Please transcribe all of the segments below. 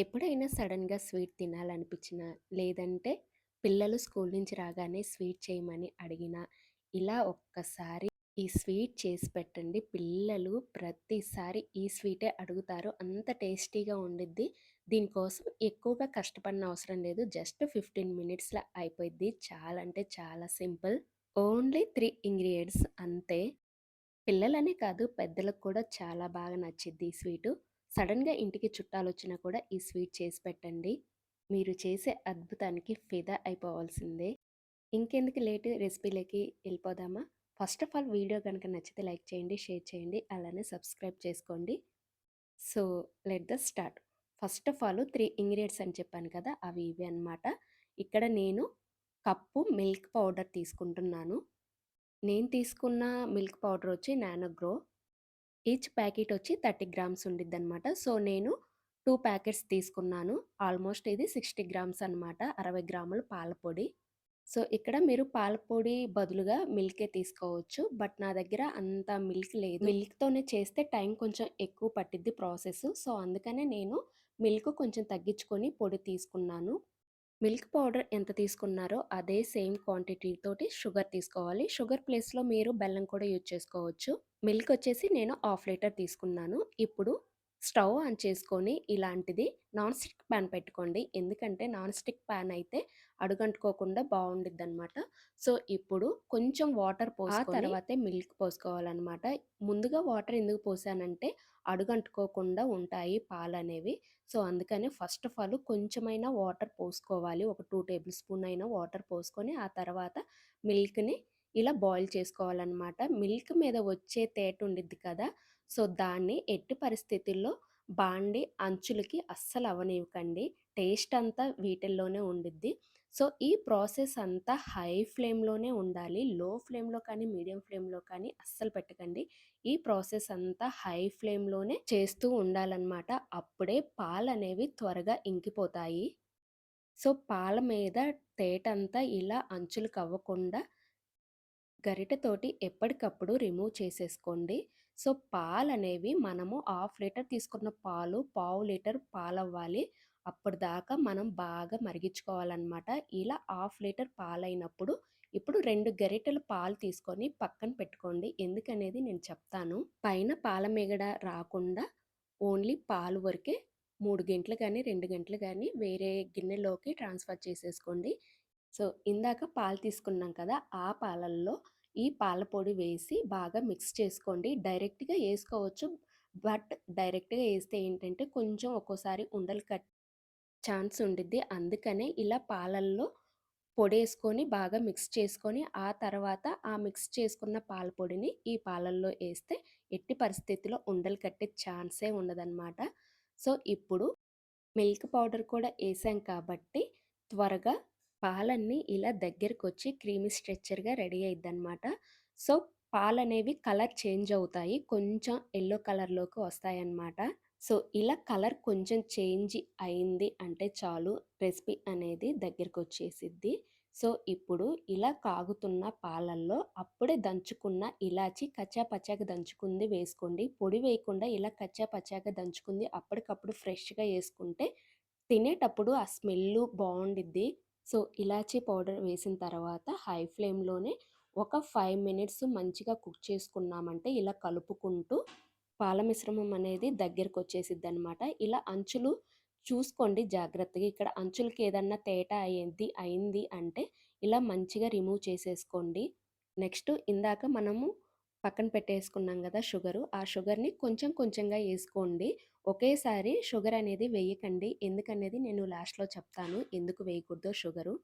ఎప్పుడైనా సడన్‌గా స్వీట్ తినాలనిపించినా, లేదంటే పిల్లలు స్కూల్ నుంచి రాగానే స్వీట్ చేయమని అడిగినా, ఇలా ఒక్కసారి ఈ స్వీట్ చేసి పెట్టండి. పిల్లలు ప్రతిసారి ఈ స్వీటే అడుగుతారు. అంత టేస్టీగా ఉండిద్ది. దీనికోసం ఎక్కువగా కష్టపడిన అవసరం లేదు. జస్ట్ 15 మినిట్స్‌లో అయిపోయిద్ది. చాలా అంటే చాలా సింపుల్. ఓన్లీ త్రీ ఇంగ్రీడియంట్స్ అంతే. పిల్లలనే కాదు పెద్దలకు కూడా చాలా బాగా నచ్చిద్ది ఈ స్వీటు. సడన్‌గా ఇంటికి చుట్టాలు వచ్చినా కూడా ఈ స్వీట్ చేసి పెట్టండి. మీరు చేసే అద్భుతానికి ఫిదా అయిపోవాల్సిందే. ఇంకెందుకు లేట్ రెసిపీలోకి వెళ్ళిపోదామా? ఫస్ట్ ఆఫ్ ఆల్ వీడియో కనుక నచ్చితే లైక్ చేయండి, షేర్ చేయండి, అలానే సబ్స్క్రైబ్ చేసుకోండి. So, let the start. First of all three ingredients అని చెప్పాను కదా! అవి ఇవి అన్నమాట. ఇక్కడ నేను కప్పు మిల్క్ పౌడర్ తీసుకుంటున్నాను. నేను తీసుకున్న మిల్క్ పౌడర్ వచ్చి నానోగ్రో. ఈచ్ ప్యాకెట్ వచ్చి 30 గ్రామ్స్ ఉండిద్దనమాట. సో, నేను టూ ప్యాకెట్స్ తీసుకున్నాను. ఆల్మోస్ట్ ఇది 60 గ్రామ్స్ అనమాట. 60 గ్రాములు పాల పొడి. సో, ఇక్కడ మీరు పాల పొడి బదులుగా మిల్కే తీసుకోవచ్చు. బట్ నా దగ్గర అంత మిల్క్ లేదు. మిల్క్‌తోనే చేస్తే టైం కొంచెం ఎక్కువ పట్టిద్ది ప్రాసెస్. సో, అందుకనే నేను మిల్క్ కొంచెం తగ్గించుకొని పొడి తీసుకున్నాను. మిల్క్ పౌడర్ ఎంత తీసుకున్నారో అదే సేమ్ క్వాంటిటీ తోటి షుగర్ తీసుకోవాలి. షుగర్ ప్లేస్‌లో మీరు బెల్లం కూడా యూజ్ చేసుకోవచ్చు. మిల్క్ వచ్చేసి నేను హాఫ్ లీటర్ తీసుకున్నాను. ఇప్పుడు స్టవ్ ఆన్ చేసుకొని ఇలాంటిది నాన్ స్టిక్ పాన్ పెట్టుకోండి. ఎందుకంటే నాన్ స్టిక్ పాన్ అయితే అడుగంటుకోకుండా బావుండిద్దనమాట. సో, ఇప్పుడు కొంచెం వాటర్ పోసుకొని ఆ తర్వాతే మిల్క్ పోసుకోవాలనమాట. ముందుగా వాటర్ ఎందుకు పోసానంటే అడుగంటుకోకుండా ఉంటాయి పాలనేవి. సో, అందుకని ఫస్ట్ ఆఫ్ ఆల్ కొంచెమైనా వాటర్ పోసుకోవాలి. ఒక టూ టేబుల్ స్పూన్ అయినా వాటర్ పోసుకొని ఆ తర్వాత మిల్క్‌ని ఇలా బాయిల్ చేసుకోవాలనమాట. మిల్క్ మీద వచ్చే తేట ఉండిద్ది కదా! సో, దాన్ని ఎట్టి పరిస్థితుల్లో బాండి అంచులకి అస్సలు అవ్వనివ్వకండి. టేస్ట్ అంతా వీటిల్లోనే ఉండిద్ది. సో, ఈ ప్రాసెస్ అంతా హై ఫ్లేమ్‌లోనే ఉండాలి. లో ఫ్లేమ్‌లో కానీ, మీడియం ఫ్లేమ్‌లో కానీ అస్సలు పెట్టకండి. ఈ ప్రాసెస్ అంతా హై ఫ్లేమ్‌లోనే చేస్తూ ఉండాలన్నమాట అప్పుడే పాలనేవి త్వరగా ఇంకిపోతాయి. సో, పాల మీద తేటంతా ఇలా అంచులకు అవ్వకుండా గరిటెతోటి ఎప్పటికప్పుడు రిమూవ్ చేసేసుకోండి. సో, పాలనేవి మనము హాఫ్ లీటర్ తీసుకున్న పాలు పావు లీటర్ పాలవ్వాలి. అప్పటిదాకా మనం బాగా మరిగించుకోవాలన్నమాట ఇలా హాఫ్ లీటర్ పాలైనప్పుడు ఇప్పుడు రెండు గరిటెలు పాలు తీసుకొని పక్కన పెట్టుకోండి. ఎందుకనేది నేను చెప్తాను. పైన పాల మీగడ రాకుండా ఓన్లీ పాలు వరకే మూడు గంటలు కానీ రెండు గంటలు కానీ వేరే గిన్నెలోకి ట్రాన్స్‌ఫర్ చేసేసుకోండి. సో, ఇందాక పాలు తీసుకున్నాం కదా! ఆ పాలల్లో ఈ పాల పొడి వేసి బాగా మిక్స్ చేసుకోండి. డైరెక్ట్‌గా వేసుకోవచ్చు బట్ డైరెక్ట్‌గా వేస్తే ఏంటంటే కొంచెం ఒక్కోసారి ఉండలు కట్ ఛాన్స్ ఉండిద్ది. అందుకనే ఇలా పాలల్లో పొడేసుకొని బాగా మిక్స్ చేసుకొని, ఆ తర్వాత ఆ మిక్స్ చేసుకున్న పాల పొడిని ఈ పాలల్లో వేస్తే ఎట్టి పరిస్థితిలో ఉండలు కట్టే ఛాన్సే ఉండదనమాట. సో, ఇప్పుడు మిల్క్ పౌడర్ కూడా వేసాం కాబట్టి త్వరగా పాలన్నీ ఇలా దగ్గరకొచ్చి క్రీమీ స్ట్రెచ్చర్‌గా రెడీ అయిద్దనమాట. సో, పాలనేవి కలర్ చేంజ్ అవుతాయి. కొంచెం ఎల్లో కలర్‌లోకి వస్తాయన్నమాట. సో, ఇలా కలర్ కొంచెం చేంజ్ అయింది అంటే చాలు రెసిపీ అనేది దగ్గరికి వచ్చేసిద్ది సో, ఇప్పుడు ఇలా కాగుతున్న పాలల్లో అప్పుడే దంచుకున్న ఇలాచి కచ్చా పచ్చాక దంచుకుంది వేసుకోండి. పొడి వేయకుండా ఇలా కచ్చా పచ్చాక దంచుకుంది అప్పటికప్పుడు ఫ్రెష్‌గా వేసుకుంటే తినేటప్పుడు ఆ స్మెల్లు బాగుండిద్ది సో, ఇలాచీ పౌడర్ వేసిన తర్వాత హై ఫ్లేమ్‌లోనే ఒక ఫైవ్ మినిట్స్ మంచిగా కుక్ చేసుకున్నామంటే ఇలా కలుపుకుంటూ పాల మిశ్రమం అనేది అనమాట ఇలా అంచులు చూసుకోండి జాగ్రత్తగా. ఇక్కడ అంచులకి ఏదన్నా తేట అయ్యింది అయింది అంటే ఇలా మంచిగా రిమూవ్ చేసేసుకోండి. నెక్స్ట్ ఇందాక మనము పక్కన పెట్టేసుకున్నాం కదా షుగరు. ఆ షుగర్‌ని కొంచెం కొంచెంగా వేసుకోండి ఒకేసారి షుగర్ అనేది వేయకండి. ఎందుకనేది నేను లాస్ట్‌లో చెప్తాను. ఎందుకు వేయకూడదో షుగరు.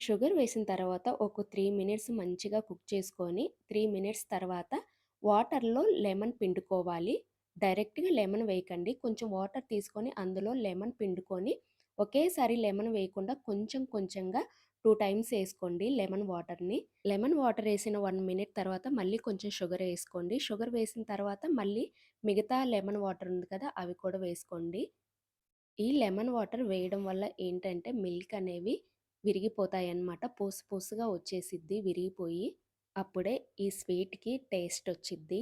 షుగర్ వేసిన తర్వాత ఒక త్రీ మినిట్స్ మంచిగా కుక్ చేసుకొని త్రీ మినిట్స్ తర్వాత వాటర్‌లో లెమన్ పిండుకోవాలి. డైరెక్ట్‌గా లెమన్ వేయకండి. కొంచెం వాటర్ తీసుకొని అందులో లెమన్ పిండుకొని ఒకేసారి లెమన్ వేయకుండా కొంచెం కొంచెంగా టూ టైమ్స్ వేసుకోండి లెమన్ వాటర్‌ని. లెమన్ వాటర్ వేసిన వన్ మినిట్ తర్వాత మళ్ళీ కొంచెం షుగర్ వేసుకోండి షుగర్ వేసిన తర్వాత మళ్ళీ మిగతా లెమన్ వాటర్ ఉంది కదా! అవి కూడా వేసుకోండి. ఈ లెమన్ వాటర్ వేయడం వల్ల ఏంటంటే మిల్క్ అనేవి విరిగిపోతాయి అన్నమాట పూస పూసుగా వచ్చేసిద్ది విరిగిపోయి. అప్పుడే ఈ స్వీట్‌కి టేస్ట్ వచ్చిద్ది.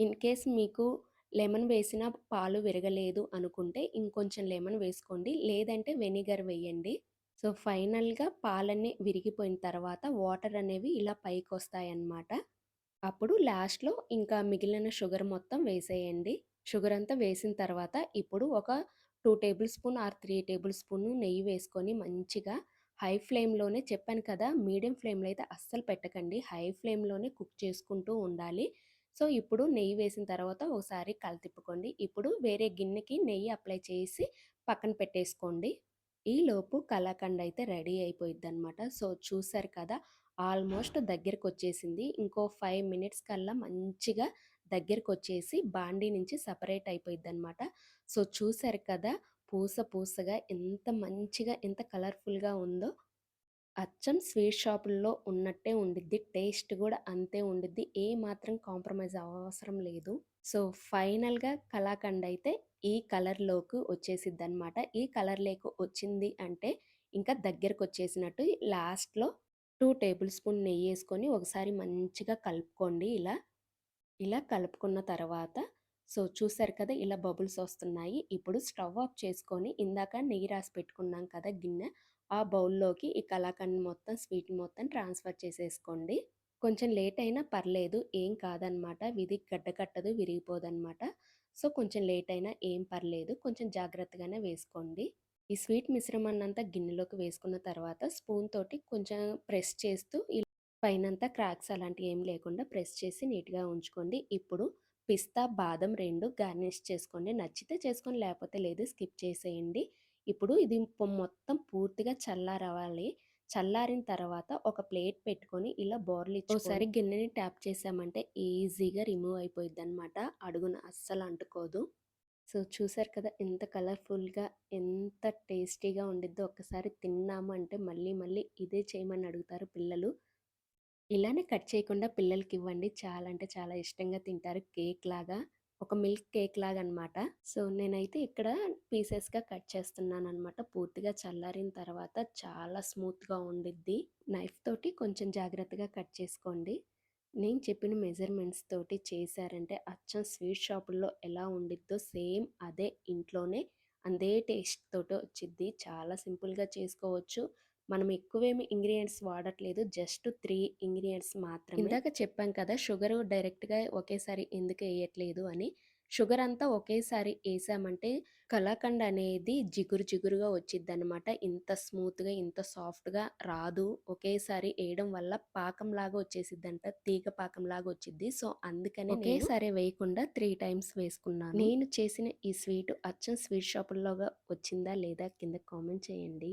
ఇన్ కేస్ మీకు లెమన్ వేసిన పాలు విరగలేదు అనుకుంటే ఇంకొంచెం లెమన్ వేసుకోండి. లేదంటే వెనిగర్ వేయండి. సో, ఫైనల్‌గా పాలన్నీ విరిగిపోయిన తర్వాత వాటర్ అనేవి ఇలా పైకి వస్తాయన్నమాట అప్పుడు లాస్ట్‌లో ఇంకా మిగిలిన షుగర్ మొత్తం వేసేయండి. షుగర్ అంతా వేసిన తర్వాత ఇప్పుడు ఒక two table spoon or three table spoon నెయ్యి వేసుకొని మంచిగా హై ఫ్లేమ్‌లోనే చెప్పాను కదా! మీడియం ఫ్లేమ్‌లో అయితే అస్సలు పెట్టకండి. హై ఫ్లేమ్‌లోనే కుక్ చేసుకుంటూ ఉండాలి. సో, ఇప్పుడు నెయ్యి వేసిన తర్వాత ఒకసారి కలతిప్పుకోండి. ఇప్పుడు వేరే గిన్నెకి నెయ్యి అప్లై చేసి పక్కన పెట్టేసుకోండి. ఈలోపు కలాకండ్ అయితే రెడీ అయిపోయిద్దనమాట. సో, చూసారు కదా! ఆల్మోస్ట్ దగ్గరకొచ్చేసింది. ఇంకో ఫైవ్ మినిట్స్ కల్లా మంచిగా దగ్గరకొచ్చేసి బాండీ నుంచి సపరేట్ అయిపోయిందనమాట సో, చూసారు కదా! పూస పూసగా ఎంత మంచిగా, ఎంత కలర్‌ఫుల్‌గా ఉందో. అచ్చం స్వీట్ షాపుల్లో ఉన్నట్టే ఉండిద్ది. టేస్ట్ కూడా అంతే ఉండిద్ది. ఏ మాత్రం కాంప్రమైజ్ అవసరం లేదు. సో, ఫైనల్‌గా కళాఖండ్ అయితే ఈ కలర్‌లోకి వచ్చేసిద్ది అనమాట ఈ కలర్‌లోకి వచ్చింది అంటే ఇంకా దగ్గరకు వచ్చేసినట్టు లాస్ట్‌లో టూ టేబుల్ స్పూన్ నెయ్యేసుకొని ఒకసారి మంచిగా కలుపుకోండి ఇలా. ఇలా కలుపుకున్న తర్వాత సో, చూసారు కదా! ఇలా బబుల్స్ వస్తున్నాయి. ఇప్పుడు స్టవ్ ఆఫ్ చేసుకొని ఇందాక నెయ్యి రాసి పెట్టుకున్నాం కదా గిన్నె, ఆ బౌల్‌లోకి ఈ కలాకండ్ మొత్తం స్వీట్ మొత్తం ట్రాన్స్‌ఫర్ చేసేసుకోండి. కొంచెం లేట్ అయినా పర్లేదు. ఏం కాదనమాట. ఇది గడ్డ కట్టదు, విరిగిపోదనమాట. సో, కొంచెం లేట్ అయినా ఏం పర్లేదు. కొంచెం జాగ్రత్తగానే వేసుకోండి. ఈ స్వీట్ మిశ్రమాన్నంతా గిన్నెలోకి వేసుకున్న తర్వాత స్పూన్ తోటి కొంచెం ప్రెస్ చేస్తూ పైనంతా క్రాక్స్ అలాంటివి ఏం లేకుండా ప్రెస్ చేసి నీట్‌గా ఉంచుకోండి. ఇప్పుడు పిస్తా, బాదం 2 గార్నిష్ చేసుకోండి. నచ్చితే చేసుకొని లేకపోతే లేదు స్కిప్ చేసేయండి. ఇప్పుడు ఇది మొత్తం పూర్తిగా చల్లారవ్వాలి. చల్లారిన తర్వాత ఒక ప్లేట్ పెట్టుకొని ఇలా బోర్లిచ్చుకొని ఓసారి గిన్నెని ట్యాప్ చేసామంటే ఈజీగా రిమూవ్ అయిపోయిద్దనమాట. అడుగున అస్సలు అంటుకోదు. సో, చూసారు కదా! ఎంత కలర్‌ఫుల్‌గా, ఎంత టేస్టీగా ఉండిద్దో. ఒక్కసారి తిన్నాము అంటే మళ్ళీ మళ్ళీ ఇదే చేయమని అడుగుతారు పిల్లలు. ఇలానే కట్ చేయకుండా పిల్లలకి ఇవ్వండి చాలా అంటే చాలా ఇష్టంగా తింటారు. కేక్ లాగా ఒక మిల్క్ కేక్ లాగా అనమాట. సో, నేనైతే ఇక్కడ పీసెస్‌గా కట్ చేస్తున్నాను అనమాట పూర్తిగా చల్లారిన తర్వాత చాలా స్మూత్‌గా ఉండిద్ది. నైఫ్ తోటి కొంచెం జాగ్రత్తగా కట్ చేసుకోండి. నేను చెప్పిన మెజర్‌మెంట్స్ తోటి చేశారంటే అచ్చం స్వీట్ షాపుల్లో ఎలా ఉండిద్దో సేమ్ అదే ఇంట్లోనే అదే టేస్ట్ తోటి వచ్చిద్ది. చాలా సింపుల్‌గా చేసుకోవచ్చు. మనం ఎక్కువేమి ఇంగ్రీడియెంట్స్ వాడట్లేదు. జస్ట్ 3 ఇంగ్రీడియెంట్స్ మాత్రమే. ఇందాక చెప్పాం కదా! షుగరు డైరెక్ట్‌గా ఒకేసారి ఎందుకు ఎయట్లేదు అని. షుగర్ అంతా ఒకేసారి ఏసామంటే కలాకండ్ అనేది జిగురు జిగురుగా వచ్చిద్దనమాట. ఇంత స్మూత్‌గా, ఇంత సాఫ్ట్‌గా రాదు. ఒకేసారి ఎయడం వల్ల పాకంలాగా వచ్చేసిద్దంట. తీగ పాకంలాగా వచ్చిద్ది. సో, అందుకనే ఒకేసారి వేయకుండా 3 టైమ్స్ వేసుకున్నాను. నేను చేసిన ఈ స్వీటు అచ్చం స్వీట్ షాపుల్లోగా వచ్చిందా లేదా కింద కామెంట్ చేయండి.